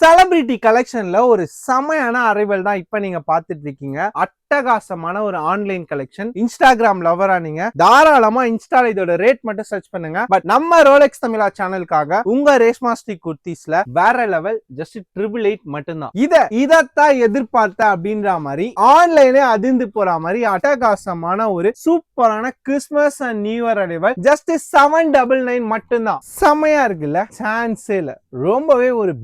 Celebrity கலெக்ஷன்ல ஒரு செமையான arrival தான் இப்ப நீங்க பாத்துட்டு இருக்கீங்க. அட்டகாசமான ஒரு ஆன்லைன் கலெக்ஷன் இன்ஸ்டாகிராம் லவரா நீங்க. தாராளமா இன்ஸ்டால இதோட ரேட் மட்டும் சர்ச் பண்ணுங்க. பட் நம்ம ரோலெக்ஸ் தமிழா சேனலுக்காக உங்க ரேஷ்மாஸ்டிக் குர்த்திஸ்ல வேற லெவல் ஜஸ்ட் ட்ரிபிள் எயிட் மட்டும்தான். இத இதத்தான் எதிர்பார்த்த அப்படின்ற மாதிரி ஆன்லைனே அதிர்ந்து போற மாதிரி அட்டகாசமான ஒரு சூப்பரான Christmas and new year arrival just seven double nine மட்டும்தான். செமையா இருக்குல்ல? சான்ஸே இல்ல. ரொம்பவே ஒரு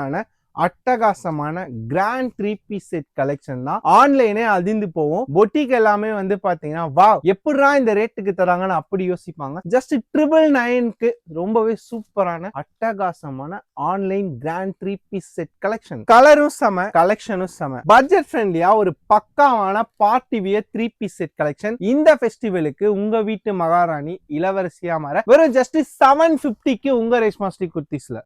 சூப்பரான அட்டகாசமான grand three piece set collection தான் ஆன்லைனே அதிர்ந்து போவோம் பொட்டிக் எல்லாமே வந்து பாத்தீங்கன்னா வா எப்படிடா இந்த ரேட்டுக்கு தராங்கன்னு அப்படி யோசிப்பாங்க. ஜஸ்ட் ட்ரிபிள் நைனுக்கு ரொம்பவே சூப்பரான அட்டகாசமான online grand three piece set collection கலரும் செம கலெக்ஷனும் செம. பட்ஜெட் ஃப்ரெண்ட்லியா ஒரு பக்காவான party wear three piece set collection இந்த ஃபெஸ்டிவலுக்கு உங்க வீட்டு மகாராணி இளவரசியா மாற வெறும் ஜஸ்ட் செவன் பிப்டிக்கு உங்க ரேஷ்மாஸ்டி குர்த்திஸ்ல.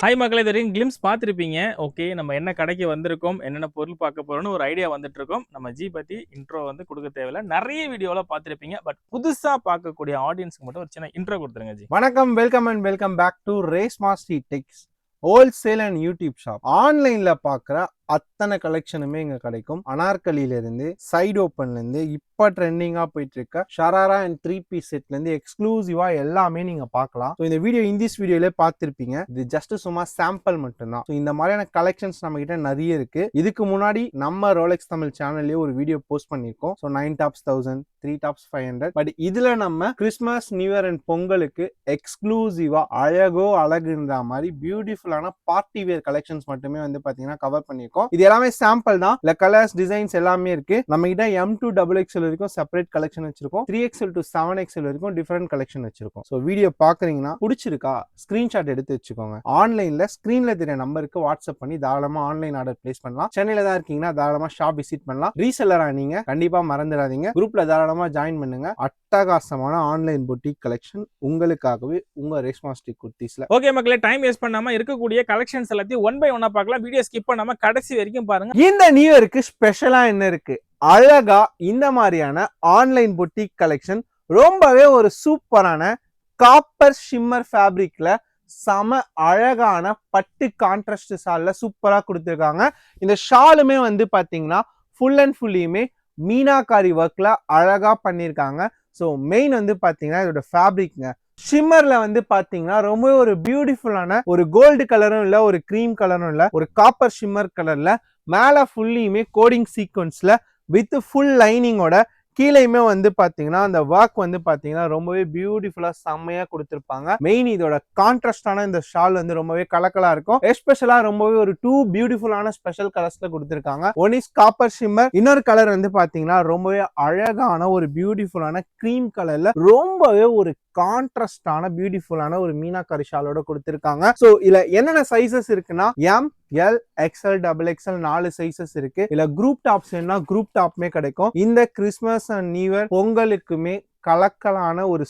ஹாய் மக்களை இது வரைக்கும் கிளிம்ஸ் பார்த்துருப்பீங்க. ஓகே நம்ம என்ன கடைக்கு வந்திருக்கோம் என்னென்ன பொருள் பார்க்க போகிறோம்னு ஒரு ஐடியா வந்துட்டு இருக்கோம் நம்ம ஜி பற்றி இன்ட்ரோ வந்து கொடுக்க தேவையில்ல. நிறைய வீடியோவில் பார்த்துருப்பீங்க. பட் புதுசாக பார்க்கக்கூடிய ஆடியன்ஸ்க்கு மட்டும் ஒரு சின்ன இன்ட்ரோ கொடுத்துருங்க ஜி வணக்கம் welcome and welcome back to race மாஸ்டி டெக்ஸ் ஹோல்சேல் அண்ட் யூடியூப் ஷாப் ஆன்லைனில் பார்க்குற அத்தனை கலெக்ஷனுமே இங்க கிடைக்கும். அனார்கலில இருந்து சைடு ஓப்பன்ல இருந்து இப்ப ட்ரெண்டிங்கா போயிட்டு இருக்க ஷராரா அண்ட் த்ரீ பீஸ் செட்ல இருந்து எக்ஸ்க்ளூசிவா எல்லாமே நீங்க பார்க்கலாம். ஸோ இந்த வீடியோ இந்திஸ் வீடியோலே பார்த்துருப்பீங்க. இது ஜஸ்ட் சும்மா சாம்பிள் மட்டும்தான். ஸோ இந்த மாதிரியான கலெக்ஷன்ஸ் நம்ம கிட்ட நிறைய இருக்கு. இதுக்கு முன்னாடி நம்ம ரோலெக்ஸ் தமிழ் சேனல்லேயே ஒரு வீடியோ போஸ்ட் பண்ணியிருக்கோம். So nine tops thousand three tops five hundred but இதுல நம்ம கிறிஸ்மஸ் நியூ இயர் அண்ட் பொங்கலுக்கு எக்ஸ்க்ளூசிவா அழகோ அழகுன்ற மாதிரி பியூட்டிஃபுல்லான பார்ட்டி வேர் கலெக்ஷன்ஸ் மட்டுமே வந்து பாத்தீங்கன்னா கவர் பண்ணியிருக்கோம். இது எல்லாமே சாம்பிள் தான். இல்ல கலர்ஸ் டிசைன்ஸ் எல்லாமே இருக்கு. நம்ம கிட்ட எம் டூ டபுள் எக்ஸ்எல் வரைக்கும் செப்பரேட் கலெக்ஷன் வச்சிருக்கோம். Three XL to seven XL வரைக்கும் டிஃபரெண்ட் கலெக்ஷன் வச்சிருக்கோம். ஸோ வீடியோ பாக்குறீங்கன்னா பிடிச்சிருக்கா? ஸ்கிரீன்ஷாட் எடுத்து வச்சுக்கோங்க. ஆன்லைன்ல ஸ்கிரீன்ல தெரிய நம்பருக்கு வாட்ஸ்அப் பண்ணி தாராளமா ஆன்லைன் ஆர்டர் பிளேஸ் பண்ணலாம். சென்னையில தான் இருக்கீங்கன்னா தாராளமா ஷாப் விசிட் பண்ணலாம். ரீசெல்லரா நீங்க கண்டிப்பா மறந்துடாதீங்க. குரூப்ல தாராளமா ஜாயின் பண்ணுங்க. அட்டகாசமான ஆன்லைன் பொட்டிக் கலெக்ஷன் உங்களுக்காகவே உங்க ரேஷ்மாஸ்டிக் குர்த்திஸ்ல. ஓகே மக்களே டைம் வேஸ்ட் பண்ணாம இருக்கக்கூடிய கலெக்ஷன்ஸ் எல்லாத்தையும் ஒன் பை ஒன்னா பார்க்கலாம். வீடியோ ஸ்கிப் பண்ணாம கடைசி வரைக்கும் பாருங்க. இந்த நியூ இயருக்கு ஸ்பெஷலா என்ன இருக்கு? அழகா இந்த மாதிரியான ஆன்லைன் பொட்டிக் கலெக்ஷன் ரொம்பவே ஒரு சூப்பரான காப்பர் ஷிம்மர் ஃபேப்ரிக்ல செம அழகான பட்டு கான்ட்ராஸ்ட் ஷால்ல சூப்பரா கொடுத்துருக்காங்க. இந்த ஷாலுமே வந்து பாத்தீங்கன்னா ஃபுல் அண்ட் ஃபுல்லியுமே மீனாக்காரி ஒர்க்கில் அழகா பண்ணியிருக்காங்க ஸோ மெயின் வந்து பார்த்தீங்கன்னா இதோட ஃபேப்ரிக்ங்க ஷிம்மர்ல வந்து பாத்தீங்கன்னா ரொம்ப ஒரு பியூட்டிஃபுல்லான ஒரு கோல்டு கலரும் இல்ல ஒரு க்ரீம் கலரும் இல்ல ஒரு காப்பர் ஷிம்மர் கலர்ல மேல ஃபுல்லியுமே கோடிங் சீக்வன்ஸ்ல வித் ஃபுல் லைனிங்கோட கீழேயுமே வந்து பாத்தீங்கன்னா அந்த ஒர்க் வந்து பாத்தீங்கன்னா ரொம்பவே பியூட்டிஃபுல்லா செம்மையா கொடுத்துருப்பாங்க. மெயின் இதோட கான்ட்ராஸ்டான இந்த ஷால் வந்து ரொம்பவே கலக்கலா இருக்கும். எஸ்பெஷலா ரொம்பவே ஒரு டூ பியூட்டிஃபுல்லான ஸ்பெஷல் கலர்ஸ்ல கொடுத்துருக்காங்க. ஒன் இஸ் காப்பர் ஷிம்மர் இன்னொரு கலர் வந்து பாத்தீங்கன்னா ரொம்பவே அழகான ஒரு பியூட்டிஃபுல்லான க்ரீம் கலர்ல ரொம்பவே ஒரு கான்ட்ராஸ்டான பியூட்டிஃபுல்லான ஒரு மீனாக்காரி ஷாலோட கொடுத்துருக்காங்க. ஸோ இதுல என்னென்ன சைசஸ் இருக்குன்னா M L XL double XL நாலு சைசஸ் இருக்கு. இல்ல குரூப் டாப்ஸ் என்ன குரூப் டாப்மே கிடைக்கும். இந்த கிறிஸ்மஸ் அண்ட் நியூ இயர் பொங்கலுக்குமே கலக்கலான ஒரு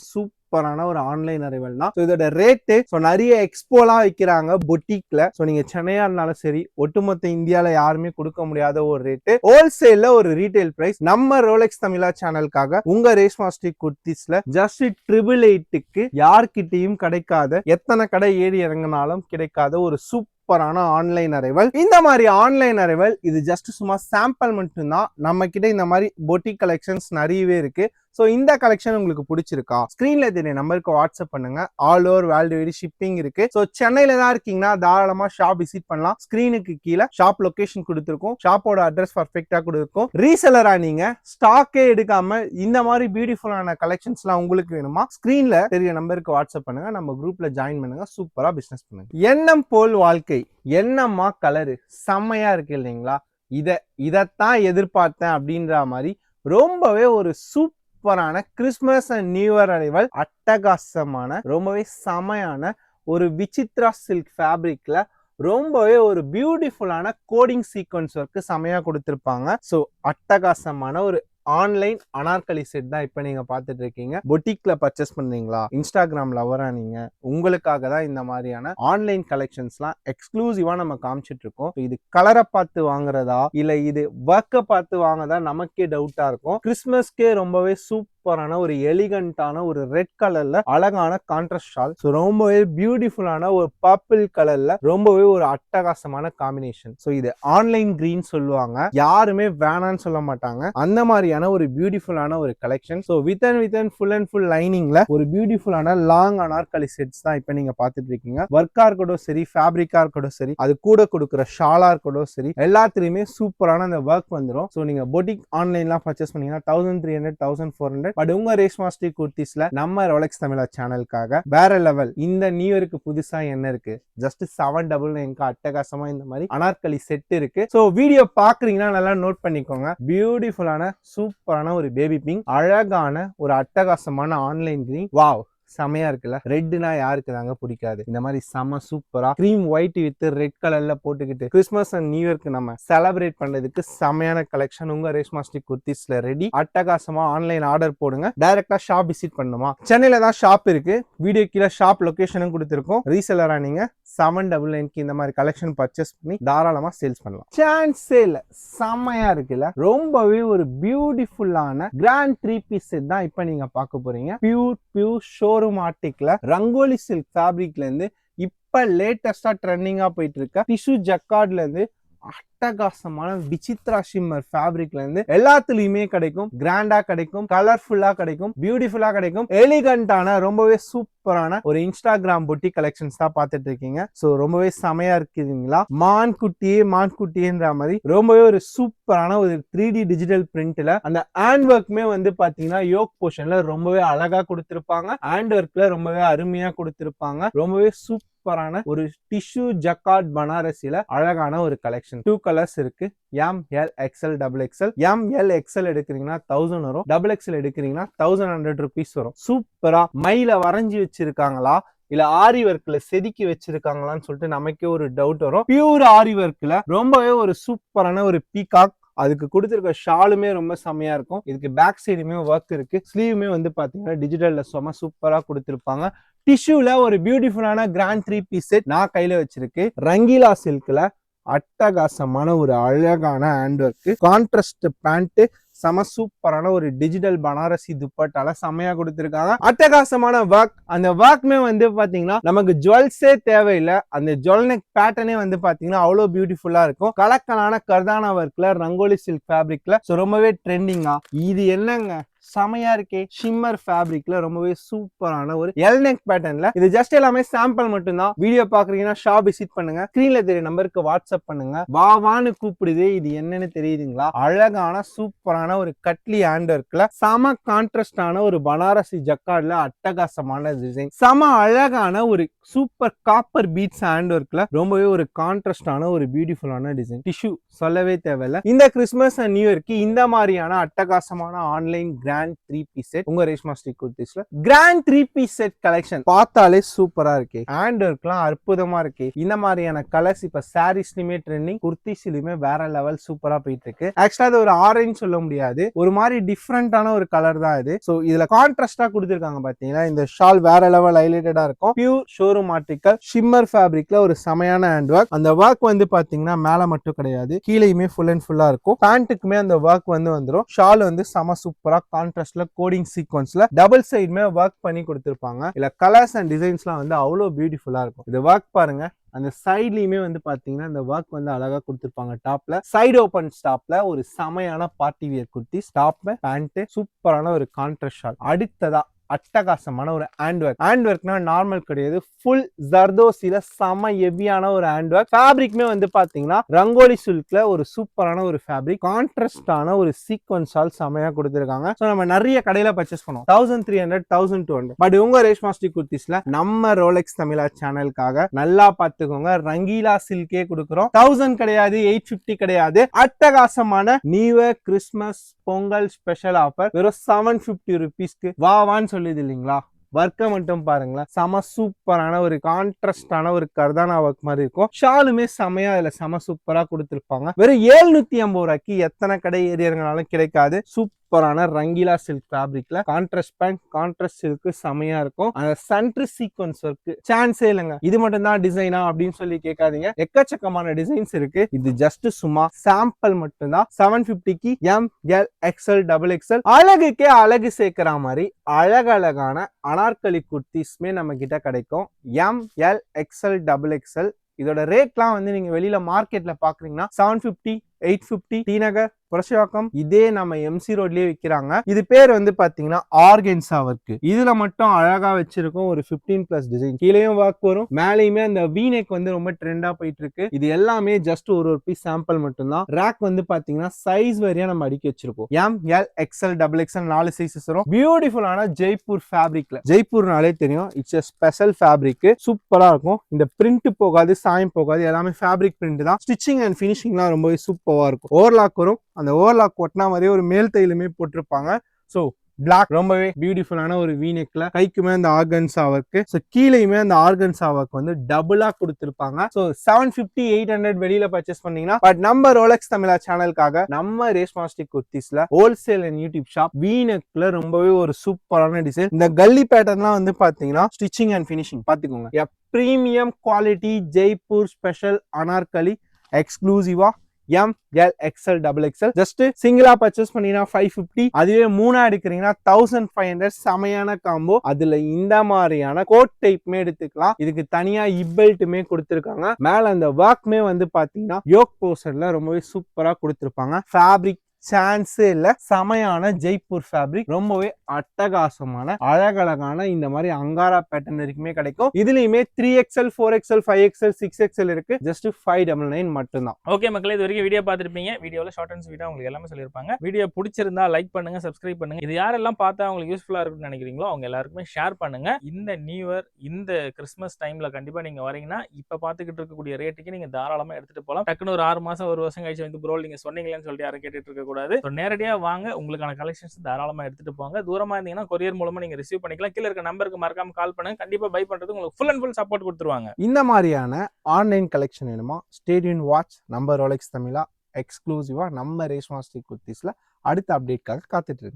சூப்பரான ஒரு ஆன்லைன் அரைவல் தான். ஸோ இதோட ரேட்டு ஸோ நிறைய எக்ஸ்போலாம் வைக்கிறாங்க பொட்டிக்ல ஸோ நீங்க சென்னையா இருந்தாலும் சரி ஒட்டுமொத்த இந்தியாவில் யாருமே கொடுக்க முடியாத ஒரு ரேட்டு ஹோல்சேல்ல ஒரு ரீட்டைல் பிரைஸ் நம்ம ரோலெக்ஸ் தமிழா சேனலுக்காக உங்க ரேஷ்மாஸ்டிக் குர்த்திஸ்ல ஜஸ்ட் ட்ரிபிள் எயிட்டுக்கு யார்கிட்டையும் கிடைக்காத எத்தனை கடை ஏறி இறங்கினாலும் கிடைக்காத ஒரு சூப்பரான ஆன்லைன் அரைவல் இந்த மாதிரி ஆன்லைன் அரைவல் இது ஜஸ்ட் சும்மா சாம்பிள் மட்டும்தான். நம்ம கிட்ட இந்த மாதிரி பொட்டிக் கலெக்ஷன்ஸ் நிறையவே இருக்கு. ஸோ இந்த கலெக்ஷன் உங்களுக்கு பிடிச்சிருக்கா? ஸ்க்ரீன்ல தெரிய நம்பருக்கு வாட்ஸ்அப் பண்ணுங்க. All over world wide shipping இருக்கு. ஸோ சென்னையில தான் இருக்கீங்கன்னா தாராளமா ஷாப் விசிட் பண்ணலாம். ஸ்க்ரீனுக்கு கீழே ஷாப் லொகேஷன் கொடுத்துருக்கோம். ஷாப்போட அட்ரஸ் பர்ஃபெக்டா கொடுத்துருக்கோம். ரீசெலரா நீங்க ஸ்டாக்கே எடுக்காம இந்த மாதிரி பியூட்டிஃபுல்லான கலெக்ஷன்ஸ்லாம் உங்களுக்கு வேணுமா? ஸ்க்ரீன்ல தெரிய நம்பருக்கு வாட்ஸ்அப் பண்ணுங்க. நம்ம குரூப்ல ஜாயின் பண்ணுங்க. சூப்பரா பிசினஸ் பண்ணுங்க. எண்ணம் போல் வாழ்க்கை. என்னம்மா கலரு செம்மையா இருக்கு இல்லைங்களா? இதை இதைத்தான் எதிர்பார்த்தேன் அப்படின்ற மாதிரி ரொம்பவே ஒரு சூப்பரான Christmas and new year arrival அட்டகாசமான ரொம்பவே செமையான ஒரு விசித்ரா சில்க் ஃபேப்ரிக்ல ரொம்பவே ஒரு பியூட்டிஃபுல்லான கோடிங் சீக்வன்ஸ் ஒர்க்கு செமையாக கொடுத்துருப்பாங்க. ஸோ அட்டகாசமான ஒரு ஆன்லைன் அனார்கலி செட் தான் இப்போ நீங்கள் பார்த்துட்டு இருக்கீங்க பொட்டிக்ல பர்ச்சேஸ் பண்ணீங்களா? இன்ஸ்டாகிராம் லவரா நீங்க? உங்களுக்காக தான் இந்த மாதிரியான ஆன்லைன் கலெக்ஷன்ஸ்லாம் எக்ஸ்க்ளூசிவாக நம்ம காமிச்சிட்டு இருக்கோம் இது கலரை பார்த்து வாங்குறதா? இல்லை இது ஒர்க்கை பார்த்து வாங்கதா நமக்கே டவுட்டாக இருக்கும். கிறிஸ்மஸ்க்கே ரொம்பவே சூப்பர் சூப்பரான ஒரு எலிகண்டான ஒரு ரெட் கலர்ல அழகான கான்ட்ராஸ்ட் ஷால் ஸோ ரொம்பவே பியூட்டிஃபுல்லான ஒரு பர்பிள் கலர்ல ரொம்பவே ஒரு அட்டகாசமான காம்பினேஷன் ஸோ இது ஆன்லைன் கிரீன் சொல்லுவாங்க. யாருமே வேணான்னு சொல்ல மாட்டாங்க. அந்த மாதிரியான ஒரு பியூட்டிஃபுல்லான ஒரு collection so with and with and full and full லைனிங்ல ஒரு பியூட்டிஃபுல்லான லாங் அனார்கலி செட்ஸ் தான் இப்போ நீங்க பார்த்துட்டு இருக்கீங்க. ஒர்க்கா இருக்கட்டும் சரி ஃபேப்ரிக்கா இருக்கட்டும் சரி அது கூட கொடுக்குற ஷாலா இருக்கட்டும் சரி எல்லாத்துலயுமே சூப்பரான அந்த ஒர்க் வந்துடும் ஸோ நீங்க பொட்டிக் ஆன்லைன்லாம் பர்ச்சேஸ் பண்ணீங்கன்னா thousand three hundred thousand four hundred but உங்க ரேஷ்மா ஸ்ரீ குர்த்திஸ்ல நம்ம ரொலெக்ஸ் தமிழா சேனலுக்காக வேற லெவல் இந்த நியூ இயருக்கு புதுசா என்ன இருக்கு? ஜஸ்ட் செவன் டபுள் நைன்க்கு அட்டகாசமா இந்த மாதிரி அனார்கலி செட் இருக்கு. ஸோ வீடியோ பாக்குறீங்கன்னா நல்லா நோட் பண்ணிக்கோங்க. பியூட்டிஃபுல்லான சூப்பரான ஒரு பேபி பிங்க் அழகான ஒரு அட்டகாசமான ஆன்லைன் கிரீன் வாவ் செமையா இருக்குல்ல? ரெட்னா யாருக்கு தாங்க பிடிக்காது? இந்த மாதிரி செம சூப்பரா கிரீம் ஒயிட் வித் ரெட் கலர்ல போட்டுக்கிட்டு கிறிஸ்மஸ் அண்ட் நியூ இயர்க்கு நம்ம செலிப்ரேட் பண்றதுக்கு செமையான கலெக்ஷன் உங்க ரேஷ்மா ஸ்டிக் குர்த்திஸ்ல ரெடி அட்டகாசமா ஆன்லைன் ஆர்டர் போடுங்க. டைரக்டா ஷாப் விசிட் பண்ணுமா சென்னையில தான் ஷாப் இருக்கு. வீடியோ கீழே ஷாப் லொகேஷனும் கொடுத்துருக்கோம். ரீசெலரா நீங்க செவன் டபுள் நைன்க்கு இந்த மாதிரி கலெக்ஷன் பர்ச்சேஸ் பண்ணி தாராளமா சேல்ஸ் பண்ணலாம். சான்ஸ் இல்ல செம்மையா இருக்குல்ல? ரொம்பவே ஒரு பியூட்டிஃபுல்லான கிராண்ட் த்ரீ பீஸ் செட் தான் இப்போ நீங்க பார்க்க போறீங்க. பியூர் பியூர் ஷோரூம் ஆர்டிக்ல ரங்கோலி சில்க் ஃபேப்ரிக்ல இருந்து இப்ப லேட்டஸ்டா ட்ரெண்டிங்கா போயிட்டு இருக்க டிஷ்யூ ஜக்கார்ட்ல இருந்து அட்டகாசமான விசித்ரா ஷிம்மர் ஃபேப்ரிக்ல இருந்து எல்லாத்துலயுமே கிடைக்கும். கிராண்டா கிடைக்கும் கலர்ஃபுல்லா கிடைக்கும் பியூட்டிஃபுல்லா கிடைக்கும். எலிகண்டான ரொம்பவே சூப்பரான ஒரு இன்ஸ்டாகிராம் பொட்டி கலெக்ஷன்ஸ் தான் பார்த்துட்டு இருக்கீங்க. ஸோ ரொம்பவே செமையா இருக்குதுங்களா? மான் குட்டியே மான் குட்டியேன்ற மாதிரி ரொம்பவே ஒரு சூப்பரான ஒரு த்ரீ டி டிஜிட்டல் பிரிண்ட்ல அந்த ஹேண்ட் ஒர்க்குமே வந்து பாத்தீங்கன்னா யோக் போர்ஷன்ல ரொம்பவே அழகா கொடுத்திருப்பாங்க. ஹேண்ட் ஒர்க்ல ரொம்பவே அருமையா கொடுத்திருப்பாங்க. ரொம்பவே சூப்பர் சூப்பரான ஒரு டிஷ்யூ ஜக்கார்ட் பனாரசில அழகான ஒரு கலெக்ஷன் டூ கலர்ஸ் இருக்கு. M L XL double XL M L XL எடுக்கிறீங்கன்னா தௌசண்ட் வரும். டபுள் எக்ஸ்எல் எடுக்கிறீங்கன்னா தௌசண்ட் ஹண்ட்ரட் ருபீஸ் வரும். சூப்பரா மயில வரைஞ்சி வச்சிருக்காங்களா? இல்ல ஆரி ஒர்க்ல செதுக்கி வச்சிருக்காங்களான்னு சொல்லிட்டு நமக்கே ஒரு டவுட் வரும். பியூர் ஆரி ஒர்க்ல ரொம்பவே ஒரு சூப்பரான ஒரு பீகாக் அதுக்கு கொடுத்துருக்க ஷாலுமே ரொம்ப செம்மையா இருக்கும். இதுக்கு பேக் சைடுமே ஒர்க் இருக்கு. ஸ்லீவுமே வந்து பாத்தீங்கன்னா டிஜிட்டல்ல செம சூப்பரா கொடுத்துருப்பாங்க. டிஷ்யூல ஒரு பியூட்டிஃபுல்லான கிராண்ட் த்ரீ பீஸ் செட் நான் கையில வச்சிருக்கு. ரங்கீலா சில்க்ல அட்டகாசமான ஒரு அழகான ஹேண்ட் ஒர்க் கான்ட்ராஸ்ட் பேண்ட் செம சூப்பரான ஒரு டிஜிட்டல் பனாரசி துப்பட்டால செமையா கொடுத்துருக்காங்க. அட்டகாசமான ஒர்க் அந்த ஒர்க்மே வந்து பாத்தீங்கன்னா நமக்கு ஜுவல்ஸே தேவையில்லை. அந்த ஜுவல் நெக் பேட்டர்னே வந்து பாத்தீங்கன்னா அவ்வளோ பியூட்டிஃபுல்லா இருக்கும். கலக்கலான கர்தானா ஒர்க்ல ரங்கோலி சில்க் ஃபேப்ரிக்ல ஸோ ரொம்பவே ட்ரெண்டிங்கா இது என்னங்க? செமையா இருக்கே. ஷிம்மர் ஃபேப்ரிக்ல ரொம்பவே சூப்பரான ஒரு எல் நெக் பேட்டர்ன்ல இது ஜஸ்ட் எல்லாமே சாம்பிள் மட்டும்தான். வீடியோ பாக்குறீங்கன்னா ஷாப் விசிட் பண்ணுங்க. ஸ்கிரீன்ல தெரிய நம்பருக்கு வாட்ஸ்அப் பண்ணுங்க. வா வான்னு கூப்பிடுது. இது என்னன்னு தெரியுதுங்களா? அழகான சூப்பரான ஒரு கட்லி ஹேண்ட் ஒர்க்ல செம கான்ட்ராஸ்டான ஒரு பனாரசி ஜக்கார்ட்ல அட்டகாசமான டிசைன் செம அழகான ஒரு சூப்பர் காப்பர் பீட்ஸ் ஹேண்ட் ஒர்க்ல ரொம்பவே ஒரு கான்ட்ராஸ்டான ஒரு பியூட்டிஃபுல்லான டிசைன் டிஷ்யூ சொல்லவே தேவையில்ல. இந்த கிறிஸ்மஸ் அண்ட் நியூ இயர்க்கு இந்த மாதிரியான அட்டகாசமான online grand three piece set உங்க Reshma Sri குர்த்திஸ்ல. Grand three piece set collection பார்த்தாலே சூப்பரா இருக்கு. ஹேண்ட் ஒர்க்லாம் அற்புதமா இருக்கு. இந்த மாதிரியான கலர்ஸ் இப்ப சாரீஸ்லயுமே ட்ரெண்டிங் குர்த்திஸ்லயுமே வேற லெவல் சூப்பரா போயிட்டு இருக்கு ஆக்சுவலா அது ஒரு ஆரஞ்சு சொல்ல முடியாது. ஒரு மாதிரி டிஃப்ரெண்டான ஒரு கலர் தான் இது. ஸோ இதுல கான்ட்ராஸ்டா கொடுத்துருக்காங்க பாத்தீங்கன்னா இந்த ஷால் வேற லெவல் ஹைலைட்டடா இருக்கும். பியூர் ஷோரூம் ஆர்டிக்கல் ஷிம்மர் ஃபேப்ரிக்ல ஒரு செமையான ஹேண்ட் ஒர்க் அந்த ஒர்க் வந்து பாத்தீங்கன்னா மேல மட்டும் கிடையாது. கீழேயுமே ஃபுல் அண்ட் ஃபுல்லா இருக்கும். பேண்ட்டுக்குமே அந்த ஒர்க் வந்து வந்துடும் ஷால் வந்து செம சூப்பரா கான்ட்ராஸ்ட்ல கோடிங் சீக்வன்ஸ்ல டபுள் சைடுமே ஒர்க் பண்ணி கொடுத்துருப்பாங்க. இல்ல கலர்ஸ் அண்ட் டிசைன்ஸ்லாம் வந்து அவ்வளோ பியூட்டிஃபுல்லா இருக்கும். இது ஒர்க் பாருங்க. அந்த சைட்லயுமே வந்து பாத்தீங்கன்னா இந்த ஒர்க் வந்து அழகா கொடுத்துருப்பாங்க. டாப்ல சைடு ஓபன் ஸ்டாப்ல ஒரு செமையான party wear kurti top pant சூப்பரான ஒரு கான்ட்ராஸ்ட் ஷால் அடுத்ததா அட்டகாசமான ஒரு ஹேண்ட் ஒர்க் ஹேண்ட் ஒர்க்னா நார்மல் கிடையாது. ஃபுல் ஜர்தோசில செம ஹெவியான ஒரு ஹேண்ட் ஒர்க் ஃபேப்ரிக்மே வந்து பாத்தீங்கன்னா ரங்கோலி சில்க்ல ஒரு சூப்பரான ஒரு ஃபேப்ரிக் கான்ட்ராஸ்டான ஒரு சீக்வன்ஸ் ஆல் செமையா கொடுத்துருக்காங்க. ஸோ நம்ம நிறைய கடையில பர்ச்சேஸ் பண்ணுவோம். Thousand three hundred thousand two hundred but உங்க ரேஷ்மா ஸ்ரீ குர்த்திஸ்ல நம்ம ரோலெக்ஸ் தமிழா சேனலுக்காக நல்லா பார்த்துக்கோங்க ரங்கீலா சில்கே கொடுக்குறோம். தௌசண்ட் கிடையாது எயிட் ஃபிஃப்டி கிடையாது. அட்டகாசமான new year Christmas Pongal special offer வெறும் செவன் ஃபிஃப்டி ருபீஸ்க்கு வாவான்னு சொல்லுது இல்லைங்களா? ஒர்க்கை மட்டும் பாருங்களேன். செம சூப்பரான ஒரு கான்ட்ராஸ்டான ஒரு கர்தானா ஒர்க் மாதிரி இருக்கும். ஷாலுமே செமையா இதுல செம சூப்பரா கொடுத்துருப்பாங்க. வெறும் ஏழ்நூத்தி ஐம்பது ரூபாய்க்கு எத்தனை கடை ஏரியாங்கனாலும் கிடைக்காது. சூப்பர் சூப்பரான ரங்கீலா சில்க் ஃபேப்ரிக்ல கான்ட்ராஸ்ட் பேண்ட் கான்ட்ராஸ்ட் சில்க் செமையா இருக்கும். அந்த சென்டர் சீக்வன்ஸ் ஒர்க் சான்ஸே இல்லைங்க. இது மட்டும் தான் டிசைனா அப்படின்னு சொல்லி கேட்காதீங்க. எக்கச்சக்கமான டிசைன்ஸ் இருக்கு. இது ஜஸ்ட் சும்மா சாம்பிள் மட்டும்தான். Seven பிப்டிக்கு M L XL double XL அழகுக்கே அழகு சேர்க்கிற மாதிரி அழகழகான அனார்கலி குர்த்திஸ்மே நம்ம கிட்ட கிடைக்கும் M L XL double XL இதோட ரேட்லாம் வந்து நீங்க வெளியில மார்க்கெட்ல பாக்குறீங்கன்னா seven fifty eight fifty T Nagar Purasawalkam இதே நம்ம எம்சி ரோட்லயே விற்கிறாங்க இது பேர் வந்து பாத்தீங்கன்னா ஆர்கென்சா ஒர்க் இதுல மட்டும் அழகா வச்சிருக்கோம் ஒரு 15 பிளஸ் டிசைன் கீழேயும் ஒர்க் வரும் மேலேயுமே அந்த வீனேக் வந்து ரொம்ப ட்ரெண்டா போயிட்டு இருக்கு இது எல்லாமே ஜஸ்ட் ஒரு ஒரு பீஸ் சாம்பிள் மட்டும்தான். ரேக் வந்து பாத்தீங்கன்னா சைஸ் வரையா நம்ம அடுக்கி வச்சிருக்கோம் M L XL double XL நாலு சைஸஸ் வரும். பியூட்டிஃபுல்லான ஜெய்ப்பூர் ஃபேப்ரிக்ல ஜெய்ப்பூர்னாலே தெரியும். இட்ஸ் எ ஸ்பெஷல் ஃபேப்ரிக் சூப்பரா இருக்கும். இந்த பிரிண்ட் போகாது சாயம் போகாது எல்லாமே ஃபேப்ரிக் பிரிண்ட் தான். ஸ்டிச்சிங் அண்ட் ஃபினிஷிங்லாம் ரொம்பவே சூப்பராக இருக்கும். ஓவர்லாக் வரும். அந்த ஓவர்லாக் ஒட்டினா மாதிரியே ஒரு மேல் தையிலுமே போட்டிருப்பாங்க. ஸோ பிளாக் ரொம்பவே பியூட்டிஃபுல்லான ஒரு வீநெக்ல கைக்குமே அந்த ஆர்கன்ஸா ஒர்க் ஸோ கீழேயுமே அந்த ஆர்கன்ஸா ஒர்க் வந்து டபுளா கொடுத்துருப்பாங்க. So seven fifty eight hundred வெளியில பர்ச்சேஸ் பண்ணீங்கன்னா பட் நம்ம ரோலக்ஸ் தமிழா சேனலுக்காக நம்ம ரேஷ்மாஸ்டிக் குர்த்திஸ்ல ஹோல்சேல் அண்ட் யூடியூப் ஷாப் வீநெக்ல ரொம்பவே ஒரு சூப்பரான டிசைன் இந்த கல்லி பேட்டர்ன்லாம் வந்து பாத்தீங்கன்னா ஸ்டிச்சிங் அண்ட் ஃபினிஷிங் பாத்துக்கோங்க. Premium quality Jaipur special anarkali எக்ஸ்க்ளூசிவா M L XL double XL just சிங்கிளா பர்ச்சேஸ் பண்ணீங்கன்னா ஃபைவ் ஃபிஃப்டி அதுவே மூணா எடுக்கிறீங்கன்னா தௌசண்ட் ஃபைவ் ஹண்ட்ரட் செமையான காம்போ அதுல இந்த மாதிரியான கோட் டைப்மே எடுத்துக்கலாம். இதுக்கு தனியா இப்பெல்ட்டுமே கொடுத்துருக்காங்க. மேல அந்த ஒர்க்மே வந்து பாத்தீங்கன்னா யோக் போஸ்டர்ல ரொம்பவே சூப்பரா கொடுத்துருப்பாங்க. ஃபேப்ரிக் சான்ஸே இல்ல. செமையான ஜெய்ப்பூர் ஃபேப்ரிக் ரொம்பவே அட்டகாசமான அழகழகான இந்த மாதிரி அங்காரா பேட்டர்ன் வரைக்குமே கிடைக்கும். இதுலயுமே three XL four XL five XL six XL இருக்கு. ஜஸ்ட் ஃபைவ் டபுள் நைன் மட்டும்தான். ஓகே மக்களே இது வரைக்கும் வீடியோ பார்த்துருப்பீங்க. வீடியோவில் ஷார்ட் அண்ட் ஸ்வீட்டாக உங்களுக்கு எல்லாமே சொல்லியிருப்பாங்க. வீடியோ பிடிச்சிருந்தா லைக் பண்ணுங்க சப்ஸ்கிரைப் பண்ணுங்க. இது யாரெல்லாம் பார்த்தா உங்களுக்கு யூஸ்ஃபுல்லாக இருக்கும்னு நினைக்கிறீங்களோ அவங்க எல்லாருக்குமே ஷேர் பண்ணுங்க. இந்த நியூ இயர் இந்த கிறிஸ்மஸ் டைம்ல கண்டிப்பா நீங்க வரீங்கன்னா இப்ப பார்த்துக்கிட்டு இருக்கக்கூடிய ரேட்டுக்கு நீங்க தாராளமா எடுத்துட்டு போகலாம் டக்குனு ஒரு ஆறு மாசம் ஒரு வருஷம் கழிச்சு வந்து ப்ரோ நீங்க சொன்னீங்களேன்னு சொல்லிட்டு யாரும் கேட்டுட்டு இருக்க கூடாது So, நேரடியா வாங்க. உங்களுக்கான கலெக்ஷன்ஸ் தாராளமா எடுத்துட்டு போங்க. தூரமா இருந்தீங்கன்னா கொரியர் மூலமா நீங்க ரிசீவ் பண்ணிக்கலாம். கீழே இருக்க நம்பருக்கு மறக்காம கால் பண்ணுங்க. கண்டிப்பா பை பண்றது உங்களுக்கு ஃபுல் அண்ட் ஃபுல் சப்போர்ட் கொடுத்துருவாங்க. இந்த மாதிரியான ஆன்லைன் கலெக்ஷன் வேணுமா? ஸ்டேடியன் வாட்ச் நம்ம ரோலெக்ஸ் தமிழா எக்ஸ்க்ளூசிவா நம்ம ரேஷ்மா ஸ்ரீ குர்த்திஸ்ல அடுத்த அப்டேட்காக காத்துட்டு இருக்கு